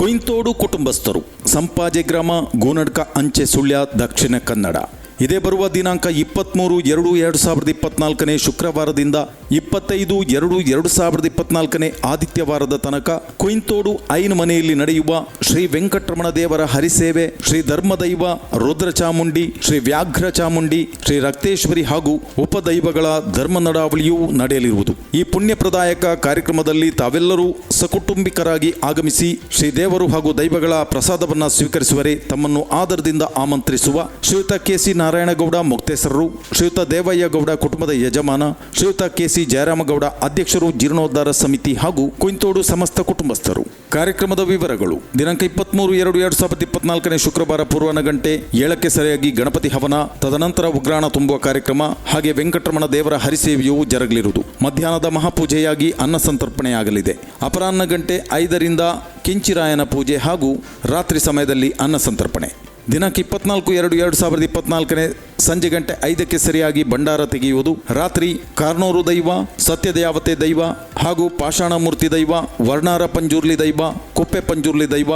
ಕೊಯಿಂತೋಡು ಕುಟುಂಬಸ್ಥರು ಸಂಪಾಜೆ ಗ್ರಾಮ ಗೋನಡ್ಕ ಅಂಚೆ ಸುಳ್ಯ ದಕ್ಷಿಣ ಕನ್ನಡ. ಇದೇ ಬರುವ ದಿನಾಂಕ ಇಪ್ಪತ್ತ್ಮೂರು ಎರಡು ಎರಡು ಸಾವಿರದ ಇಪ್ಪತ್ನಾಲ್ಕನೇ ಶುಕ್ರವಾರದಿಂದ ಇಪ್ಪತ್ತೈದು ಎರಡು ಎರಡು ಸಾವಿರದ ಇಪ್ಪತ್ನಾಲ್ಕನೇ ಆದಿತ್ಯವಾರದ ತನಕ ಕುಯಿಂತೋಡು ಐನ್ ಮನೆಯಲ್ಲಿ ನಡೆಯುವ ಶ್ರೀ ವೆಂಕಟರಮಣ ದೇವರ ಹರಿಸೇವೆ, ಶ್ರೀ ಧರ್ಮದೈವ, ರುದ್ರ ಚಾಮುಂಡಿ, ಶ್ರೀ ವ್ಯಾಘ್ರ ಚಾಮುಂಡಿ, ಶ್ರೀ ರಕ್ತೇಶ್ವರಿ ಹಾಗೂ ಉಪದೈವಗಳ ಧರ್ಮ ನಡಾವಳಿಯೂ ನಡೆಯಲಿರುವುದು. ಈ ಪುಣ್ಯಪ್ರದಾಯಕ ಕಾರ್ಯಕ್ರಮದಲ್ಲಿ ತಾವೆಲ್ಲರೂ ಸಕುಟುಂಬಿಕರಾಗಿ ಆಗಮಿಸಿ ಶ್ರೀ ದೇವರು ಹಾಗೂ ದೈವಗಳ ಪ್ರಸಾದವನ್ನು ಸ್ವೀಕರಿಸುವರೆ ತಮ್ಮನ್ನು ಆದರದಿಂದ ಆಮಂತ್ರಿಸುವ ಶ್ರೀಯುತ ಕೆಸಿ ನಾರಾಯಣಗೌಡ, ಮುಕ್ತೇಸರರು, ಶ್ರೀಯುತ ದೇವಯ್ಯ ಗೌಡ ಕುಟುಂಬದ ಯಜಮಾನ, ಶ್ರೀಯುತ ಕೆಸಿ ಜಯರಾಮಗೌಡ ಅಧ್ಯಕ್ಷರು, ಜೀರ್ಣೋದ್ಧಾರ ಸಮಿತಿ ಹಾಗೂ ಕುಂತೋಡು ಸಮಸ್ತ ಕುಟುಂಬಸ್ಥರು. ಕಾರ್ಯಕ್ರಮದ ವಿವರಗಳು. ದಿನಾಂಕ ಇಪ್ಪತ್ಮೂರು ಎರಡು ಎರಡು ಸಾವಿರದ ಇಪ್ಪತ್ನಾಲ್ಕನೇ ಶುಕ್ರವಾರ ಪೂರ್ವನ ಗಂಟೆ ಏಳಕ್ಕೆ ಸರಿಯಾಗಿ ಗಣಪತಿ ಹವನ, ತದನಂತರ ಉಗ್ರಾಣ ತುಂಬುವ ಕಾರ್ಯಕ್ರಮ ಹಾಗೆ ವೆಂಕಟರಮಣ ದೇವರ ಹರಿಸೇವೆಯೂ ಜರುಗಲಿರುವುದು. ಮಧ್ಯಾಹ್ನದ ಮಹಾಪೂಜೆಯಾಗಿ ಅನ್ನ ಸಂತರ್ಪಣೆಯಾಗಲಿದೆ. ಅಪರಾಹ್ನ ಗಂಟೆ ಐದರಿಂದ ಕಿಂಚಿರಾಯನ ಪೂಜೆ ಹಾಗೂ ರಾತ್ರಿ ಸಮಯದಲ್ಲಿ ಅನ್ನ ಸಂತರ್ಪಣೆ. ದಿನಾಂಕ ಇಪ್ಪತ್ನಾಲ್ಕು, ಎರಡು ಎರಡು ಸಾವಿರದ ಇಪ್ಪತ್ನಾಲ್ಕನೇ ಸಂಜೆ ಗಂಟೆ ಐದಕ್ಕೆ ಸರಿಯಾಗಿ ಭಂಡಾರ ತೆಗೆಯುವುದು. ರಾತ್ರಿ ಕಾರ್ನೂರು ದೈವ, ಸತ್ಯದೇವತೆ ದೈವ ಹಾಗೂ ಪಾಷಾಣಮೂರ್ತಿ ದೈವ, ವರ್ಣಾರ ಪಂಜುರ್ಲಿ ದೈವ, ಕುಪ್ಪೆ ಪಂಜುರ್ಲಿ ದೈವ,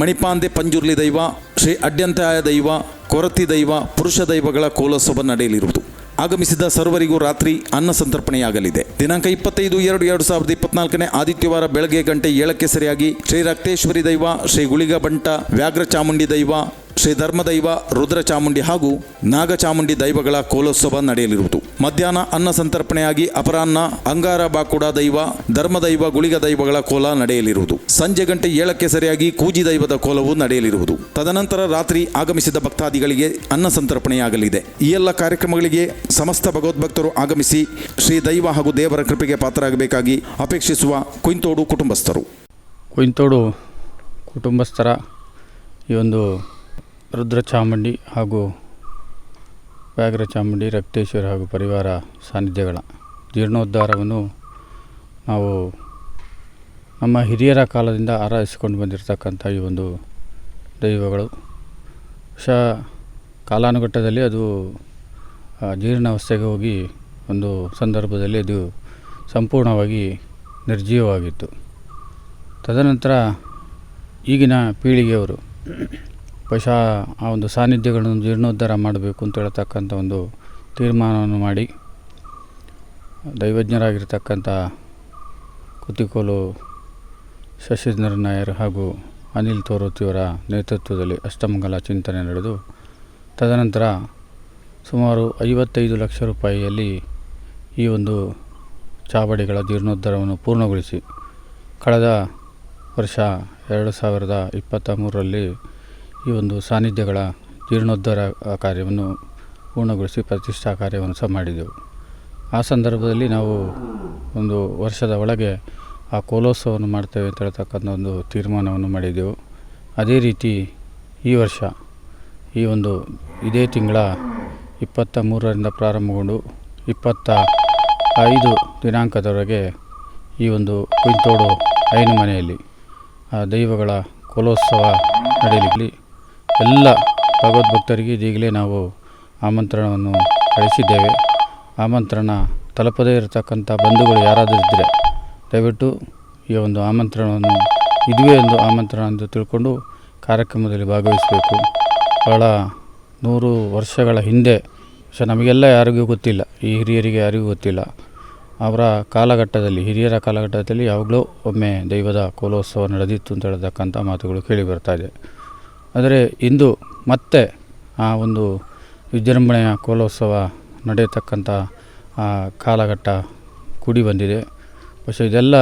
ಮಣಿಪಾಂದೆ ಪಂಜುರ್ಲಿ ದೈವ, ಶ್ರೀ ಅಡ್ಯಂತಾಯ ದೈವ, ಕೊರತಿ ದೈವ, ಪುರುಷ ದೈವಗಳ ಕೋಲೋತ್ಸವ ನಡೆಯಲಿರುವುದು. ಆಗಮಿಸಿದ ಸರ್ವರಿಗೂ ರಾತ್ರಿ ಅನ್ನ ಸಂತರ್ಪಣೆಯಾಗಲಿದೆ. ದಿನಾಂಕ ಇಪ್ಪತ್ತೈದು, ಎರಡು ಎರಡು ಸಾವಿರದ ಇಪ್ಪತ್ನಾಲ್ಕನೇ ಆದಿತ್ಯವಾರ ಬೆಳಗ್ಗೆ ಗಂಟೆ ಏಳಕ್ಕೆ ಸರಿಯಾಗಿ ಶ್ರೀ ರಕ್ತೇಶ್ವರಿ ದೈವ, ಶ್ರೀ ಗುಳಿಗ ಬಂಟ ವ್ಯಾಘ್ರ ಚಾಮುಂಡಿ ದೈವ ಶ್ರೀ ಧರ್ಮದೈವ ರುದ್ರ ಚಾಮುಂಡಿ ಹಾಗೂ ನಾಗಚಾಮುಂಡಿ ದೈವಗಳ ಕೋಲೋತ್ಸವ ನಡೆಯಲಿರುವುದು. ಮಧ್ಯಾಹ್ನ ಅನ್ನ ಸಂತರ್ಪಣೆಯಾಗಿ ಅಪರಾಹ್ನ ಅಂಗಾರ ಬಾಕುಡ ದೈವ, ಧರ್ಮದೈವ, ಗುಳಿಗ ದೈವಗಳ ಕೋಲ ನಡೆಯಲಿರುವುದು. ಸಂಜೆ ಗಂಟೆ ಏಳಕ್ಕೆ ಸರಿಯಾಗಿ ಕೂಜಿ ದೈವದ ಕೋಲವು ನಡೆಯಲಿರುವುದು. ತದನಂತರ ರಾತ್ರಿ ಆಗಮಿಸಿದ ಭಕ್ತಾದಿಗಳಿಗೆ ಅನ್ನ ಸಂತರ್ಪಣೆಯಾಗಲಿದೆ. ಈ ಎಲ್ಲ ಕಾರ್ಯಕ್ರಮಗಳಿಗೆ ಸಮಸ್ತ ಭಗವದ್ಭಕ್ತರು ಆಗಮಿಸಿ ಶ್ರೀ ದೈವ ಹಾಗೂ ದೇವರ ಕೃಪೆಗೆ ಪಾತ್ರರಾಗಬೇಕಾಗಿ ಅಪೇಕ್ಷಿಸುವ ಕುಂತೋಡು ಕುಟುಂಬಸ್ಥರು. ಕುಯಿಂತೋಡು ಕುಟುಂಬಸ್ಥರ ಈ ಒಂದು ರುದ್ರ ಚಾಮುಂಡಿ ಹಾಗೂ ವ್ಯಾಘ್ರ ಚಾಮುಂಡಿ ರಕ್ತೇಶ್ವರ ಹಾಗೂ ಪರಿವಾರ ಸಾನ್ನಿಧ್ಯಗಳ ಜೀರ್ಣೋದ್ಧಾರವನ್ನು ನಾವು ನಮ್ಮ ಹಿರಿಯರ ಕಾಲದಿಂದ ಆರಾಧಿಸಿಕೊಂಡು ಬಂದಿರತಕ್ಕಂಥ ಈ ಒಂದು ದೈವಗಳು. ಶ ಕಾಲಾನುಘಟ್ಟದಲ್ಲಿ ಅದು ಜೀರ್ಣಾವಸ್ಥೆಗೆ ಹೋಗಿ ಒಂದು ಸಂದರ್ಭದಲ್ಲಿ ಅದು ಸಂಪೂರ್ಣವಾಗಿ ನಿರ್ಜೀವವಾಗಿತ್ತು. ತದನಂತರ ಈಗಿನ ಪೀಳಿಗೆಯವರು ಬಹುಶಃ ಆ ಒಂದು ಸಾನ್ನಿಧ್ಯಗಳನ್ನು ಜೀರ್ಣೋದ್ಧಾರ ಮಾಡಬೇಕು ಅಂತ ಹೇಳ್ತಕ್ಕಂಥ ಒಂದು ತೀರ್ಮಾನವನ್ನು ಮಾಡಿ ದೈವಜ್ಞರಾಗಿರ್ತಕ್ಕಂಥ ಕುತಿಕೋಲು ಶಶಿಧರ ನಾಯರ್ ಹಾಗೂ ಅನಿಲ್ ತೋರೋತಿಯವರ ನೇತೃತ್ವದಲ್ಲಿ ಅಷ್ಟಮಂಗಲ ಚಿಂತನೆ ನಡೆದು, ತದನಂತರ ಸುಮಾರು ಐವತ್ತೈದು ಲಕ್ಷ ರೂಪಾಯಿಯಲ್ಲಿ ಈ ಒಂದು ಚಾವಡಿಗಳ ಜೀರ್ಣೋದ್ಧಾರವನ್ನು ಪೂರ್ಣಗೊಳಿಸಿ, ಕಳೆದ ವರ್ಷ ಎರಡು ಸಾವಿರದ ಇಪ್ಪತ್ತ ಮೂರರಲ್ಲಿ ಈ ಒಂದು ಸಾನ್ನಿಧ್ಯಗಳ ಜೀರ್ಣೋದ್ಧಾರ ಕಾರ್ಯವನ್ನು ಪೂರ್ಣಗೊಳಿಸಿ ಪ್ರತಿಷ್ಠಾ ಕಾರ್ಯವನ್ನು ಸಹ ಮಾಡಿದೆವು. ಆ ಸಂದರ್ಭದಲ್ಲಿ ನಾವು ಒಂದು ವರ್ಷದ ಒಳಗೆ ಆ ಕೋಲೋತ್ಸವವನ್ನು ಮಾಡ್ತೇವೆ ಅಂತ ಹೇಳ್ತಕ್ಕಂಥ ಒಂದು ತೀರ್ಮಾನವನ್ನು ಮಾಡಿದೆವು. ಅದೇ ರೀತಿ ಈ ವರ್ಷ ಈ ಒಂದು ಇದೇ ತಿಂಗಳ ಇಪ್ಪತ್ತ ಮೂರರಿಂದ ಪ್ರಾರಂಭಗೊಂಡು ಇಪ್ಪತ್ತ ಐದು ದಿನಾಂಕದವರೆಗೆ ಈ ಒಂದು ಕುಂತೋಡು ಐನು ಮನೆಯಲ್ಲಿ ಆ ದೈವಗಳ ಕೋಲೋತ್ಸವ ನಡೆಯಲಿ ಎಲ್ಲ ಭಗವದ್ಭಕ್ತರಿಗೆ ಇದೀಗಲೇ ನಾವು ಆಮಂತ್ರಣವನ್ನು ಕಳಿಸಿದ್ದೇವೆ. ಆಮಂತ್ರಣ ತಲುಪದೇ ಇರತಕ್ಕಂಥ ಬಂಧುಗಳು ಯಾರಾದರೂ ಇದ್ದರೆ ದಯವಿಟ್ಟು ಈ ಒಂದು ಆಮಂತ್ರಣವನ್ನು ಇದುವೇ ಒಂದು ಆಮಂತ್ರಣ ಎಂದು ತಿಳ್ಕೊಂಡು ಕಾರ್ಯಕ್ರಮದಲ್ಲಿ ಭಾಗವಹಿಸಬೇಕು. ಬಹಳ ನೂರು ವರ್ಷಗಳ ಹಿಂದೆ ಸೊ ನಮಗೆಲ್ಲ ಯಾರಿಗೂ ಗೊತ್ತಿಲ್ಲ. ಈ ಹಿರಿಯರಿಗೆ ಯಾರಿಗೂ ಗೊತ್ತಿಲ್ಲ. ಅವರ ಕಾಲಘಟ್ಟದಲ್ಲಿ, ಹಿರಿಯರ ಕಾಲಘಟ್ಟದಲ್ಲಿ ಯಾವಾಗಲೂ ಒಮ್ಮೆ ದೈವದ ಕೋಲೋತ್ಸವ ನಡೆದಿತ್ತು ಅಂತ ಹೇಳತಕ್ಕಂಥ ಮಾತುಗಳು ಕೇಳಿ ಬರ್ತಾ ಇದೆ. ಆದರೆ ಇಂದು ಮತ್ತೆ ಆ ಒಂದು ವಿಜೃಂಭಣೆಯ ಕೋಲೋತ್ಸವ ನಡೆಯತಕ್ಕಂಥ ಕಾಲಘಟ್ಟ ಕೂಡಿ ಬಂದಿದೆ. ಬಹುಶಃ ಇದೆಲ್ಲ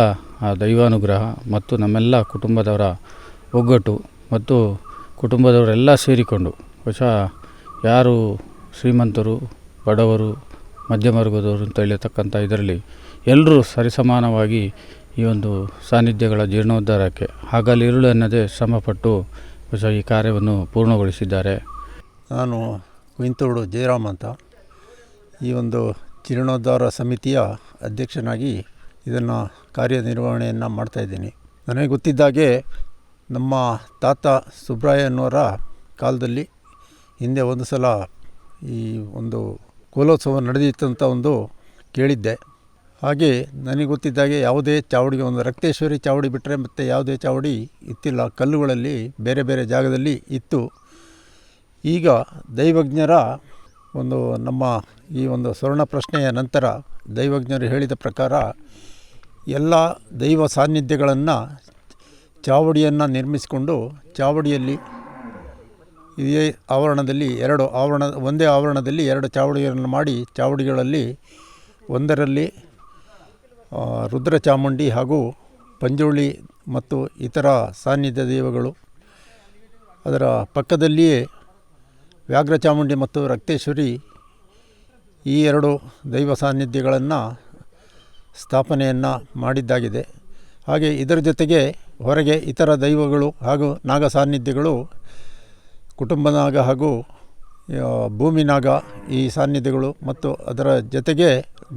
ದೈವಾನುಗ್ರಹ ಮತ್ತು ನಮ್ಮೆಲ್ಲ ಕುಟುಂಬದವರ ಒಗ್ಗಟ್ಟು ಮತ್ತು ಕುಟುಂಬದವರೆಲ್ಲ ಸೇರಿಕೊಂಡು, ಬಹುಶಃ ಯಾರು ಶ್ರೀಮಂತರು, ಬಡವರು ಮಧ್ಯಮ ವರ್ಗದವರು ಅಂತ ಹೇಳಿರ್ತಕ್ಕಂಥ ಇದರಲ್ಲಿ ಎಲ್ಲರೂ ಸರಿಸಮಾನವಾಗಿ ಈ ಒಂದು ಸಾನ್ನಿಧ್ಯಗಳ ಜೀರ್ಣೋದ್ಧಾರಕ್ಕೆ ಹಗಲಿರುಳು ಎನ್ನದೇ ಶ್ರಮಪಟ್ಟು ಬಹುಶಃ ಈ ಕಾರ್ಯವನ್ನು ಪೂರ್ಣಗೊಳಿಸಿದ್ದಾರೆ. ನಾನು ಕುಂತೋಡು ಜಯರಾಮ್ ಅಂತ. ಈ ಒಂದು ಜೀರ್ಣೋದ್ಧಾರ ಸಮಿತಿಯ ಅಧ್ಯಕ್ಷನಾಗಿ ಇದನ್ನು ಕಾರ್ಯನಿರ್ವಹಣೆಯನ್ನು ಮಾಡ್ತಾಯಿದ್ದೀನಿ ನನಗೆ ಗೊತ್ತಿದ್ದಾಗೆ ನಮ್ಮ ತಾತ ಸುಬ್ರಾಯನವರ ಕಾಲದಲ್ಲಿ ಹಿಂದೆ ಒಂದು ಸಲ ಈ ಒಂದು ಕೋಲೋತ್ಸವ ನಡೆದಿತ್ತಂತ ಒಂದು ಕೇಳಿದ್ದೆ. ಹಾಗೆ ನನಗೆ ಗೊತ್ತಿದ್ದಾಗೆ ಯಾವುದೇ ಚಾವಡಿಗೆ ಒಂದು ರಕ್ತೇಶ್ವರಿ ಚಾವಡಿ ಬಿಟ್ಟರೆ ಮತ್ತು ಯಾವುದೇ ಚಾವಡಿ ಇತ್ತಿಲ್ಲ. ಕಲ್ಲುಗಳಲ್ಲಿ ಬೇರೆ ಬೇರೆ ಜಾಗದಲ್ಲಿ ಇತ್ತು. ಈಗ ದೈವಜ್ಞರ ಒಂದು ನಮ್ಮ ಈ ಒಂದು ಸ್ವರ್ಣ ಪ್ರಶ್ನೆಯ ನಂತರ ದೈವಜ್ಞರು ಹೇಳಿದ ಪ್ರಕಾರ ಎಲ್ಲ ದೈವ ಸಾನ್ನಿಧ್ಯಗಳನ್ನು ಚಾವಡಿಯನ್ನು ನಿರ್ಮಿಸಿಕೊಂಡು ಚಾವಡಿಯಲ್ಲಿ ಇದೇ ಆವರಣದಲ್ಲಿ ಎರಡು ಆವರಣ, ಒಂದೇ ಆವರಣದಲ್ಲಿ ಎರಡು ಚಾವಡಿಗಳನ್ನು ಮಾಡಿ ಚಾವಡಿಗಳಲ್ಲಿ ಒಂದರಲ್ಲಿ ರುದ್ರ ಚಾಮುಂಡಿ ಹಾಗೂ ಪಂಜುಳಿ ಮತ್ತು ಇತರ ಸಾನ್ನಿಧ್ಯ ದೈವಗಳು ಅದರ ಪಕ್ಕದಲ್ಲಿಯೇ ವ್ಯಾಘ್ರ ಚಾಮುಂಡಿ ಮತ್ತು ರಕ್ತೇಶ್ವರಿ ಈ ಎರಡು ದೈವ ಸಾನ್ನಿಧ್ಯಗಳನ್ನು ಸ್ಥಾಪನೆಯನ್ನು ಮಾಡಿದ್ದಾಗಿದೆ. ಹಾಗೆ ಇದರ ಜೊತೆಗೆ ಹೊರಗೆ ಇತರ ದೈವಗಳು ಹಾಗೂ ನಾಗ ಸಾನ್ನಿಧ್ಯಗಳು ಕುಟುಂಬನಾಗ ಹಾಗೂ ಭೂಮಿನಾಗ ಈ ಸಾನ್ನಿಧ್ಯಗಳು ಮತ್ತು ಅದರ ಜೊತೆಗೆ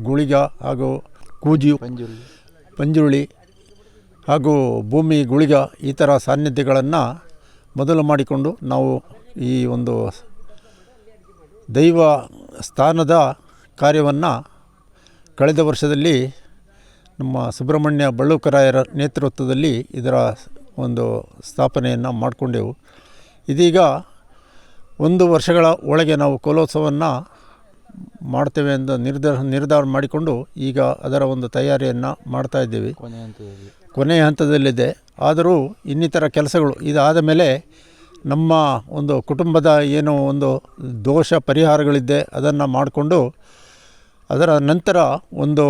ಗುಳಿಗ ಹಾಗೂ ಕೂಜು ಪಂಜುರುಳಿ. ಹಾಗೂ ಭೂಮಿ ಗುಳಿಗ ಈ ಥರ ಸಾನ್ನಿಧ್ಯಗಳನ್ನು ಮೊದಲು ಮಾಡಿಕೊಂಡು ನಾವು ಈ ಒಂದು ದೈವ ಸ್ಥಾನದ ಕಾರ್ಯವನ್ನು ಕಳೆದ ವರ್ಷದಲ್ಲಿ ನಮ್ಮ ಸುಬ್ರಹ್ಮಣ್ಯ ಬಳ್ಳೂಕರಾಯರ ನೇತೃತ್ವದಲ್ಲಿ ಇದರ ಒಂದು ಸ್ಥಾಪನೆಯನ್ನು ಮಾಡಿಕೊಂಡೆವು. ಇದೀಗ ಒಂದು ವರ್ಷಗಳ ಒಳಗೆ ನಾವು ಕೋಲೋತ್ಸವವನ್ನು ಮಾಡ್ತೇವೆ ಎಂದು ನಿರ್ಧಾರ ನಿರ್ಧಾರ ಮಾಡಿಕೊಂಡು ಈಗ ಅದರ ಒಂದು ತಯಾರಿಯನ್ನು ಮಾಡ್ತಾ ಇದ್ದೀವಿ. ಕೊನೆಯ ಹಂತದಲ್ಲಿದೆ. ಆದರೂ ಇನ್ನಿತರ ಕೆಲಸಗಳು ಇದಾದ ಮೇಲೆ ನಮ್ಮ ಒಂದು ಕುಟುಂಬದ ಏನು ಒಂದು ದೋಷ ಪರಿಹಾರಗಳಿದ್ದೆ ಅದನ್ನು ಮಾಡಿಕೊಂಡು ಅದರ ನಂತರ ಒಂದು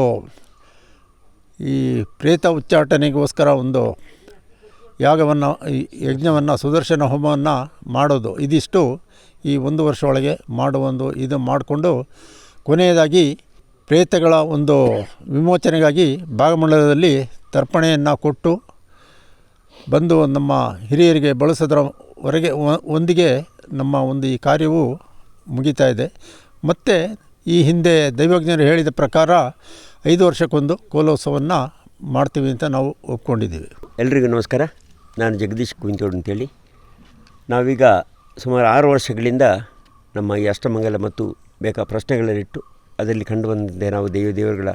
ಈ ಪ್ರೇತ ಉಚ್ಚಾಟನೆಗೋಸ್ಕರ ಒಂದು ಯಾಗವನ್ನು ಯಜ್ಞವನ್ನು, ಸುದರ್ಶನ ಹೋಮವನ್ನು ಮಾಡೋದು. ಇದಿಷ್ಟು ಈ ಒಂದು ವರ್ಷ ಮಾಡುವ ಒಂದು ಇದು ಮಾಡಿಕೊಂಡು ಕೊನೆಯದಾಗಿ ಪ್ರೇತಗಳ ಒಂದು ವಿಮೋಚನೆಗಾಗಿ ಭಾಗಮಂಡಲದಲ್ಲಿ ತರ್ಪಣೆಯನ್ನು ಕೊಟ್ಟು ಬಂದು ನಮ್ಮ ಹಿರಿಯರಿಗೆ ಬಳಸೋದ್ರವರೆಗೆ ಒಂದಿಗೆ ನಮ್ಮ ಒಂದು ಈ ಕಾರ್ಯವು ಮುಗಿತಾ ಇದೆ. ಮತ್ತು ಈ ಹಿಂದೆ ದೈವಜ್ಞರು ಹೇಳಿದ ಪ್ರಕಾರ ಐದು ವರ್ಷಕ್ಕೊಂದು ಕೋಲೋತ್ಸವವನ್ನು ಮಾಡ್ತೀವಿ ಅಂತ ನಾವು ಒಪ್ಕೊಂಡಿದ್ದೀವಿ. ಎಲ್ರಿಗೂ ನಮಸ್ಕಾರ. ನಾನು ಜಗದೀಶ್ ಕುಂತೋಡ್ ಅಂತೇಳಿ. ನಾವೀಗ ಸುಮಾರು ಆರು ವರ್ಷಗಳಿಂದ ನಮ್ಮ ಈ ಅಷ್ಟಮಂಗಲ ಮತ್ತು ಬೇಕಾ ಪ್ರಶ್ನೆಗಳನ್ನಿಟ್ಟು ಅದರಲ್ಲಿ ಕಂಡು ಬಂದಂತೆ ನಾವು ದೇವ ದೇವರುಗಳ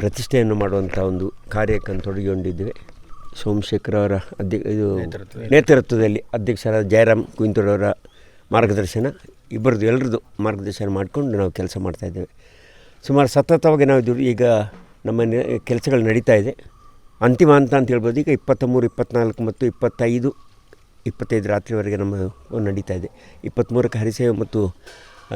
ಪ್ರತಿಷ್ಠೆಯನ್ನು ಮಾಡುವಂಥ ಒಂದು ಕಾರ್ಯಕ್ಕೆ ತೊಡಗಿಕೊಂಡಿದ್ದೇವೆ. ಸೋಮಶೇಖರ್ ಅವರ ಅಧ್ಯ ಇದು ನೇತೃತ್ವದಲ್ಲಿ. ಅಧ್ಯಕ್ಷರಾದ ಜಯರಾಮ್ ಕುಂತೋಡವರ ಮಾರ್ಗದರ್ಶನ ಇಬ್ಬರದು ಎಲ್ಲರದ್ದು ಮಾರ್ಗದರ್ಶನ ಮಾಡಿಕೊಂಡು ನಾವು ಕೆಲಸ ಮಾಡ್ತಾಯಿದ್ದೇವೆ ಸುಮಾರು ಸತತವಾಗಿ ನಾವು ಇದು ಈಗ ನಮ್ಮ ಕೆಲಸಗಳು ನಡೀತಾ ಇದೆ. ಅಂತಿಮ ಹಂತ ಅಂತ ಹೇಳ್ಬೋದು. ಈಗ ಇಪ್ಪತ್ತ ಮೂರು ಇಪ್ಪತ್ತ್ನಾಲ್ಕು ಮತ್ತು ಇಪ್ಪತ್ತೈದು ಇಪ್ಪತ್ತೈದು ರಾತ್ರಿವರೆಗೆ ನಮ್ಮ ನಡೀತಾ ಇದೆ. ಇಪ್ಪತ್ತ್ಮೂರಕ್ಕೆ ಹರಿಸೇವೆ ಮತ್ತು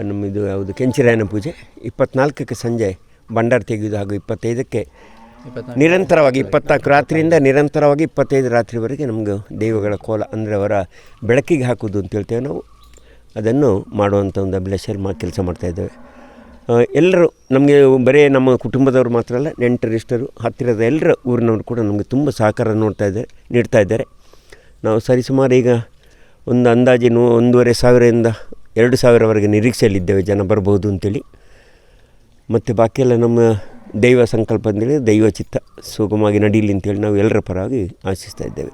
ನಮ್ಮ ಇದು ಯಾವುದು ಕೆಂಚಿರಾಯನ ಪೂಜೆ. ಇಪ್ಪತ್ತ್ನಾಲ್ಕಕ್ಕೆ ಸಂಜೆ ಭಂಡಾರ ತೆಗೆಯುವುದು ಹಾಗೂ ಇಪ್ಪತ್ತೈದಕ್ಕೆ ನಿರಂತರವಾಗಿ ಇಪ್ಪತ್ನಾಲ್ಕು ರಾತ್ರಿಯಿಂದ ನಿರಂತರವಾಗಿ ಇಪ್ಪತ್ತೈದು ರಾತ್ರಿವರೆಗೆ ನಮಗೆ ದೈವಗಳ ಕೋಲ ಅಂದರೆ ಅವರ ಬೆಳಕಿಗೆ ಹಾಕೋದು ಅಂತ ಹೇಳ್ತೇವೆ ನಾವು. ಅದನ್ನು ಮಾಡುವಂಥ ಒಂದು ಅಭಿಲಾಷೆಯಲ್ಲಿ ಮಾ ಕೆಲಸ ಮಾಡ್ತಾಯಿದ್ದೇವೆ ಎಲ್ಲರೂ ನಮಗೆ ಬರೀ ನಮ್ಮ ಕುಟುಂಬದವರು ಮಾತ್ರ ಅಲ್ಲ, ನೆಂಟರಿಷ್ಟರು, ಹತ್ತಿರದ ಎಲ್ಲರ ಊರಿನವರು ಕೂಡ ನಮಗೆ ತುಂಬ ಸಹಕಾರ ನೋಡ್ತಾ ಇದ್ದಾರೆ, ನೀಡ್ತಾ ಇದ್ದಾರೆ. ನಾವು ಸರಿಸುಮಾರು ಈಗ ಒಂದು ಅಂದಾಜಿನ ಒಂದೂವರೆ ಸಾವಿರದಿಂದ ಎರಡು ಸಾವಿರವರೆಗೆ ನಿರೀಕ್ಷೆಯಲ್ಲಿದ್ದೇವೆ ಜನ ಬರ್ಬೋದು ಅಂತೇಳಿ. ಮತ್ತು ಬಾಕಿಯೆಲ್ಲ ನಮ್ಮ ದೈವ ಸಂಕಲ್ಪ ಅಂತೇಳಿ ದೈವ ಚಿತ್ತ ಸುಗಮವಾಗಿ ನಡೀಲಿ ಅಂತೇಳಿ ನಾವು ಎಲ್ಲರ ಪರವಾಗಿ ಆಶಿಸ್ತಾ ಇದ್ದೇವೆ.